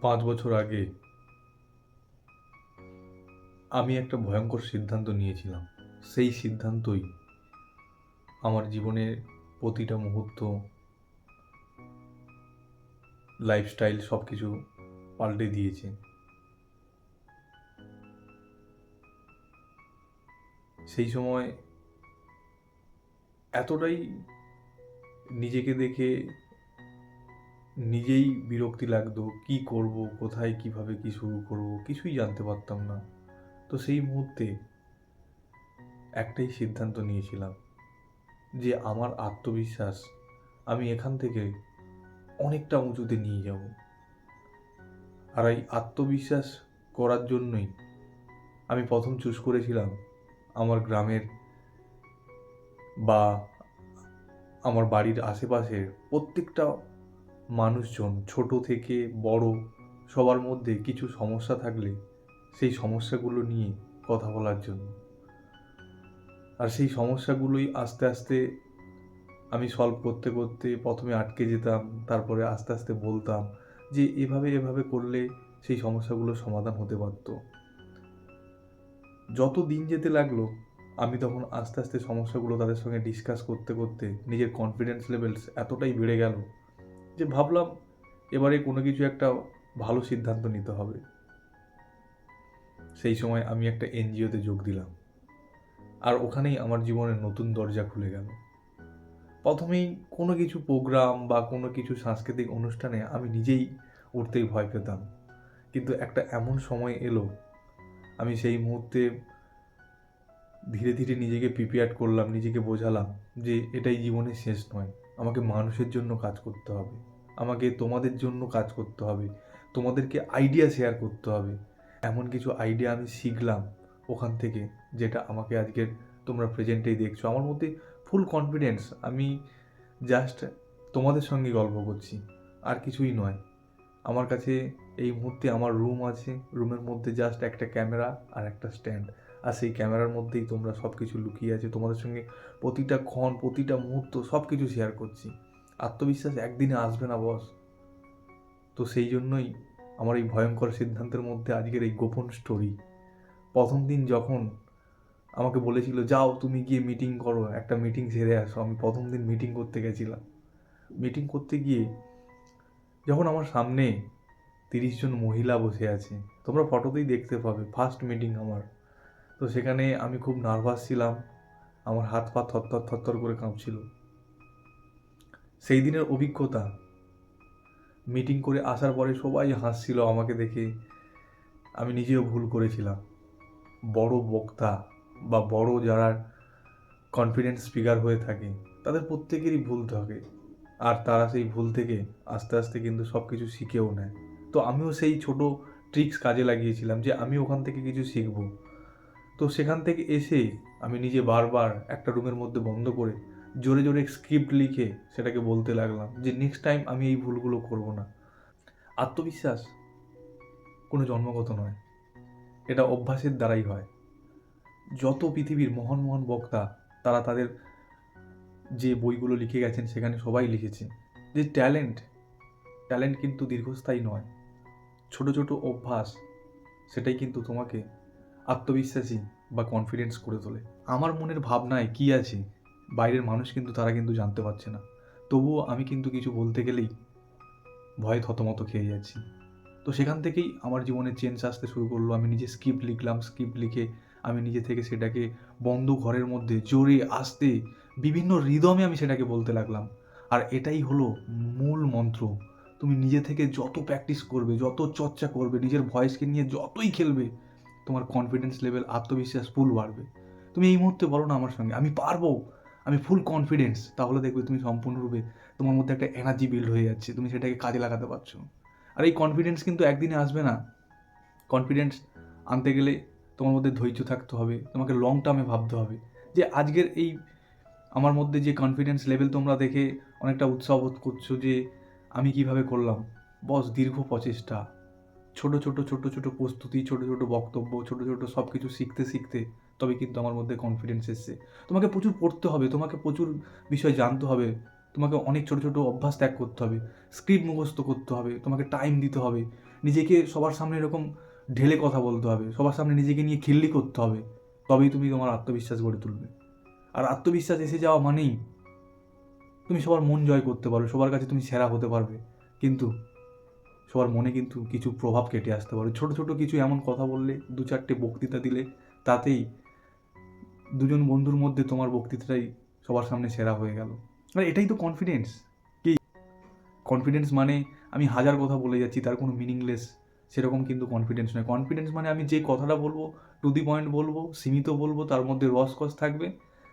পাঁচ বছর আগে আমি একটা ভয়ঙ্কর সিদ্ধান্ত নিয়েছিলাম। সেই সিদ্ধান্তই আমার জীবনের প্রতিটা মুহূর্ত লাইফস্টাইল সব কিছু পাল্টে দিয়েছে। সেই সময় এতটাই নিজেকে দেখে নিজেই বিরক্তি লাগতো, কি করব, কোথায়, কীভাবে, কি শুরু করব, কিছুই জানতে পারতাম না। তো সেই মুহূর্তে একটাই সিদ্ধান্ত নিয়েছিলাম যে আমার আত্মবিশ্বাস আমি এখান থেকে অনেকটা উঁচুতে নিয়ে যাব। আর এই আত্মবিশ্বাস করার জন্যই আমি প্রথম চুজ করেছিলাম আমার গ্রামের বা আমার বাড়ির আশেপাশের প্রত্যেকটা মানুষজন, ছোট থেকে বড়, সবার মধ্যে কিছু সমস্যা থাকলে সেই সমস্যাগুলো নিয়ে কথা বলার জন্য। আর সেই সমস্যাগুলোই আস্তে আস্তে আমি সলভ করতে করতে প্রথমে আটকে যেতাম, তারপরে আস্তে আস্তে বলতাম যে এভাবে এভাবে করলে সেই সমস্যাগুলোর সমাধান হতে পারত। যত দিন যেতে লাগল, আমি তখন আস্তে আস্তে সমস্যাগুলো তাদের সঙ্গে ডিসকাস করতে করতে নিজের কনফিডেন্স লেভেলস এতটাই বেড়ে গেল যে ভাবলাম এবারে কোনো কিছু একটা ভালো সিদ্ধান্ত নিতে হবে। সেই সময় আমি একটা এনজিওতে যোগ দিলাম। আর ওখানেই আমার জীবনের নতুন দরজা খুলে গেল। প্রথমেই কোনো কিছু প্রোগ্রাম বা কোনো কিছু সাংস্কৃতিক অনুষ্ঠানে আমি নিজেই উঠতেই ভয় পেতাম। কিন্তু একটা এমন সময় এলো, আমি সেই মুহূর্তে ধীরে ধীরে নিজেকে প্রিপেয়ার করলাম, নিজেকে বোঝালাম যে এটাই জীবনের শেষ নয়। আমাকে মানুষের জন্য কাজ করতে হবে। আমাকে তোমাদের জন্য কাজ করতে হবে, তোমাদেরকে আইডিয়া শেয়ার করতে হবে। এমন কিছু আইডিয়া আমি শিখলাম ওখান থেকে, যেটা আমাকে আজকের তোমরা প্রেজেন্টেই দেখছ। আমার মধ্যে ফুল কনফিডেন্স আমি জাস্ট তোমাদের সঙ্গে গল্প করছি, আর কিছুই নয়। আমার কাছে এই মুহূর্তে আমার রুম আছে রুমের মধ্যে জাস্ট একটা ক্যামেরা আর একটা স্ট্যান্ড আর সেই ক্যামেরার মধ্যেই তোমরা সব কিছু লুকিয়ে আছে, তোমাদের সঙ্গে প্রতিটা ক্ষণ, প্রতিটা মুহূর্ত সব কিছু শেয়ার করছি। আত্মবিশ্বাস একদিনে আসবে না বস তো সেই জন্যই আমার এই ভয়ঙ্কর সিদ্ধান্তের মধ্যে আজকের এই গোপন স্টোরি প্রথম দিন যখন আমাকে বলেছিল, যাও, তুমি গিয়ে মিটিং করো, একটা মিটিং সেরে আসো। আমি প্রথম দিন মিটিং করতে গেছিলাম। মিটিং করতে গিয়ে যখন আমার সামনে তিরিশ জন মহিলা বসে আছে, তোমরা ফটোতেই দেখতে পাবে ফার্স্ট মিটিং আমার। তো সেখানে আমি খুব নার্ভাস ছিলাম, আমার হাত পা থরথর থরথর করে কাঁপছিল। সেই দিনের অভিজ্ঞতা। মিটিং করে আসার পরে সবাই হাসছিল আমাকে দেখে। আমি নিজেও ভুল করেছিলাম। বড় বক্তা বা বড় যারা কনফিডেন্ট স্পিকার হয়ে থাকে, তাদের প্রত্যেকেরই ভুল থাকে। আর তারা সেই ভুল থেকে আস্তে আস্তে কিন্তু সব কিছু শিখেও নেয়। তো আমিও সেই ছোট ট্রিক্স কাজে লাগিয়েছিলাম যে আমি ওখান থেকে কিছু শিখব। তো সেখান থেকে এসে আমি নিজে বারবার একটা রুমের মধ্যে বন্ধ করে জোরে জোরে স্ক্রিপ্ট লিখে সেটাকে বলতে লাগলাম যে নেক্সট টাইম আমি এই ভুলগুলো করব না। আত্মবিশ্বাস কোনো জন্মগত নয়। এটা অভ্যাসের দ্বারাই হয়। যত পৃথিবীর মহান মহান বক্তা, তারা তাদের যে বইগুলো লিখে গেছেন, সেখানে সবাই লিখেছে যে ট্যালেন্ট ট্যালেন্ট কিন্তু দীর্ঘস্থায়ী নয়। ছোট ছোট অভ্যাস, সেটাই কিন্তু তোমাকে আত্মবিশ্বাসী বা কনফিডেন্স করে তোলে। আমার মনের ভাবনায় কি আছে? বাইরের মানুষ কিন্তু তারা কিন্তু জানতে পারছে না। তবুও আমি কিন্তু কিছু বলতে গেলেই ভয়ে থতমত খেয়ে যাচ্ছি। তো সেখান থেকেই আমার জীবনে চেঞ্জ আসতে শুরু করল। আমি নিজে স্ক্রিপ্ট লিখলাম স্ক্রিপ্ট লিখে আমি নিজে থেকে সেটাকে বন্ধ ঘরের মধ্যে জোরে আসতে বিভিন্ন রিদমে আমি সেটাকে বলতে লাগলাম। আর এটাই হলো মূল মন্ত্র। তুমি নিজে থেকে যত প্র্যাকটিস করবে, যত চর্চা করবে, নিজের ভয়েসকে নিয়ে যতই খেলবে, তোমার কনফিডেন্স লেভেল আত্মবিশ্বাস ফুল বাড়বে। তুমি এই মুহূর্তে বলো না আমার সঙ্গে, আমি পারব? আমি ফুল কনফিডেন্স তাহলে দেখবে তুমি সম্পূর্ণরূপে তোমার মধ্যে একটা এনার্জি বিল্ড হয়ে যাচ্ছে, তুমি সেটাকে কাজে লাগাতে পারছ। আর এই কনফিডেন্স কিন্তু একদিনে আসবে না। কনফিডেন্স আনতে গেলে তোমার মধ্যে ধৈর্য থাকতে হবে, তোমাকে লং টার্মে ভাবতে হবে। যে আজকের এই আমার মধ্যে যে কনফিডেন্স লেভেল তোমরা দেখে অনেকটা উৎসাহ বোধ করছ যে আমি কীভাবে করলাম, বস দীর্ঘ প্রচেষ্টা। ছোট ছোট ছোট ছোট প্রস্তুতি, ছোট ছোট বক্তব্য, ছোট ছোট সব কিছু শিখতে শিখতে তবে কিন্তু আমার মধ্যে কনফিডেন্স এসছে। তোমাকে প্রচুর পড়তে হবে, তোমাকে প্রচুর বিষয় জানতে হবে, তোমাকে অনেক ছোটো ছোটো অভ্যাস ত্যাগ করতে হবে স্ক্রিপ্ট মুখস্থ করতে হবে, তোমাকে টাইম দিতে হবে, নিজেকে সবার সামনে এরকম ঢেলে কথা বলতে হবে, সবার সামনে নিজেকে নিয়ে খিল্লি করতে হবে, তবেই তুমি তোমার আত্মবিশ্বাস গড়ে তুলবে। আর আত্মবিশ্বাস এসে যাওয়া মানেই তুমি সবার মন জয় করতে পারবে, সবার কাছে তুমি সেরা হতে পারবে। কিন্তু সবার মনে কিন্তু কিছু প্রভাব কেটে আসতে পারে। ছোট ছোট কিছু এমন কথা বললে, দু চারটে বক্তৃতা দিলে, তাতেই দুজন বন্ধুর মধ্যে তোমার বক্তৃতাটাই সবার সামনে সেরা হয়ে গেল। আর, এটাই তো কনফিডেন্স কি? কনফিডেন্স মানে আমি হাজার কথা বলে যাচ্ছি, তার কোনো মিনিংলেস সেরকম কিন্তু কনফিডেন্স নয়। কনফিডেন্স মানে আমি যে কথাটা বলব টু দি পয়েন্ট বলব, সীমিত বলব, তার মধ্যে রসকস থাকবে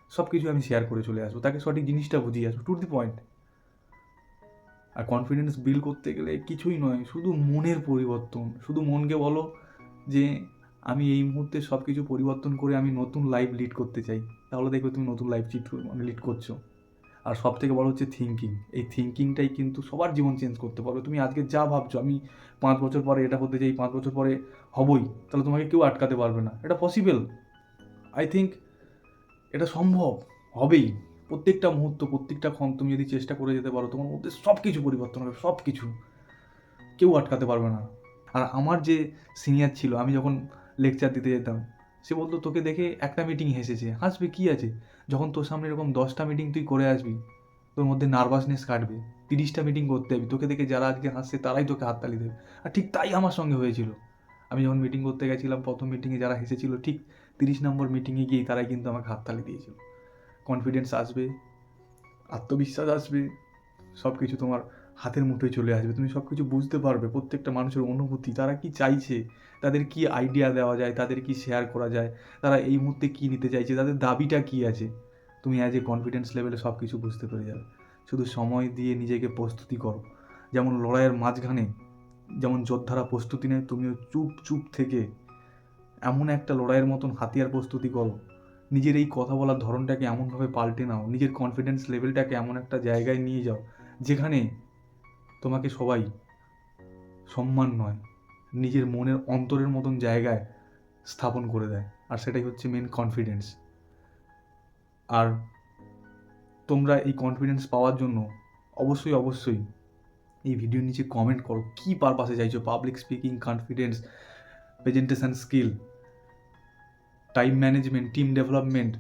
সব কিছু আমি শেয়ার করে চলে আসব। তাকে সঠিক জিনিসটা বুঝিয়ে আসব। টু দি পয়েন্ট আর কনফিডেন্স বিল্ড করতে গেলে কিছুই নয়, শুধু মনের পরিবর্তন। শুধু মনকে বলো যে, আমি এই মুহূর্তে সব কিছু পরিবর্তন করে আমি নতুন লাইফ লিড করতে চাই। তাহলে দেখবে তুমি নতুন লাইফ মানে লিড করছ। আর সব থেকে বড় হচ্ছে থিঙ্কিং এই থিঙ্কিংটাই কিন্তু সবার জীবন চেঞ্জ করতে পারবে। তুমি আজকে যা ভাবছ, আমি পাঁচ বছর পরে এটা হতে চাই, পাঁচ বছর পরে হবই, তাহলে তোমাকে কেউ আটকাতে পারবে না। এটা পসিবল আই থিঙ্ক এটা সম্ভব, হবেই। প্রত্যেকটা মুহূর্ত, প্রত্যেকটা ক্ষণ তুমি যদি চেষ্টা করে যেতে পারো, তোমার মধ্যে সব কিছু পরিবর্তন হবে সব কিছু কেউ আটকাতে পারবে না। আর আমার যে সিনিয়র ছিল, আমি যখন লেকচার দিতে যেতাম, সে বলতো, তোকে দেখে একটা মিটিং হেসেছে, হাসবে, কি আছে? যখন তোর সামনে এরকম দশটা মিটিং তুই করে আসবি, তোর মধ্যে নার্ভাসনেস কাটবে, তিরিশটা মিটিং করতে যাবি, তোকে দেখে যারা আজকে হাসছে, তারাই তোকে হাততালি দেবে। আর ঠিক তাই আমার সঙ্গে হয়েছিল। আমি যখন মিটিং করতে গেছিলাম, প্রথম মিটিংয়ে যারা হেসেছিল, ঠিক তিরিশ নম্বর মিটিংয়ে গিয়েই তারাই কিন্তু আমাকে হাততালি দিয়েছিল। কনফিডেন্স আসবে, আত্মবিশ্বাস আসবে সব কিছু তোমার হাতের মুঠোয় চলে আসবে। তুমি সব কিছু বুঝতে পারবে, প্রত্যেকটা মানুষের অনুভূতি। তারা কি চাইছে? তাদের কি আইডিয়া দেওয়া যায়? তাদের কি শেয়ার করা যায়? তারা এই মুহূর্তে কি নিতে চাইছে? তাদের দাবিটা কি আছে? তুমি অ্যাজ এ কনফিডেন্স লেভেলে সব কিছু বুঝতে পেরে যাবে। শুধু সময় দিয়ে নিজেকে প্রস্তুতি করো। যেমন লড়াইয়ের মাঝখানে যেমন যোদ্ধারা প্রস্তুতি নেয়, তুমিও চুপ চুপ থেকে এমন একটা লড়াইয়ের মতন হাতিয়ার প্রস্তুতি করো। নিজের এই কথা বলার ধরনটাকে এমনভাবে পাল্টে নাও, নিজের কনফিডেন্স লেভেলটাকে এমন একটা জায়গায় নিয়ে যাও, যেখানে তোমাকে সবাই সম্মান নয়, নিজের মনের অন্তরের মতন জায়গায় স্থাপন করে দেয়, আর সেটাই হচ্ছে মেন কনফিডেন্স আর তোমরা এই কনফিডেন্স পাওয়ার জন্য অবশ্যই অবশ্যই এই ভিডিওর নিচে কমেন্ট করো, কী পারপাসে চাইছো? Public speaking confidence presentation skill time management team development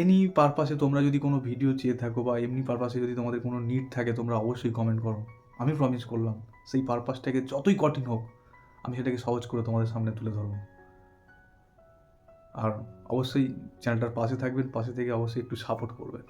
any পারপাসে তোমরা যদি কোনো ভিডিও চেয়ে থাকো বা এমনি পারপাসে যদি তোমাদের কোনো নিড থাকে, তোমরা অবশ্যই কমেন্ট করো। আমি প্রমিস করলাম, সেই পারপাসটাকে যতই কঠিন হোক, আমি সেটাকে সহজ করে তোমাদের সামনে তুলে ধরবো। আর অবশ্যই চ্যানেলটার পাশে থাকবেন, পাশে থেকে অবশ্যই একটু সাপোর্ট করবেন।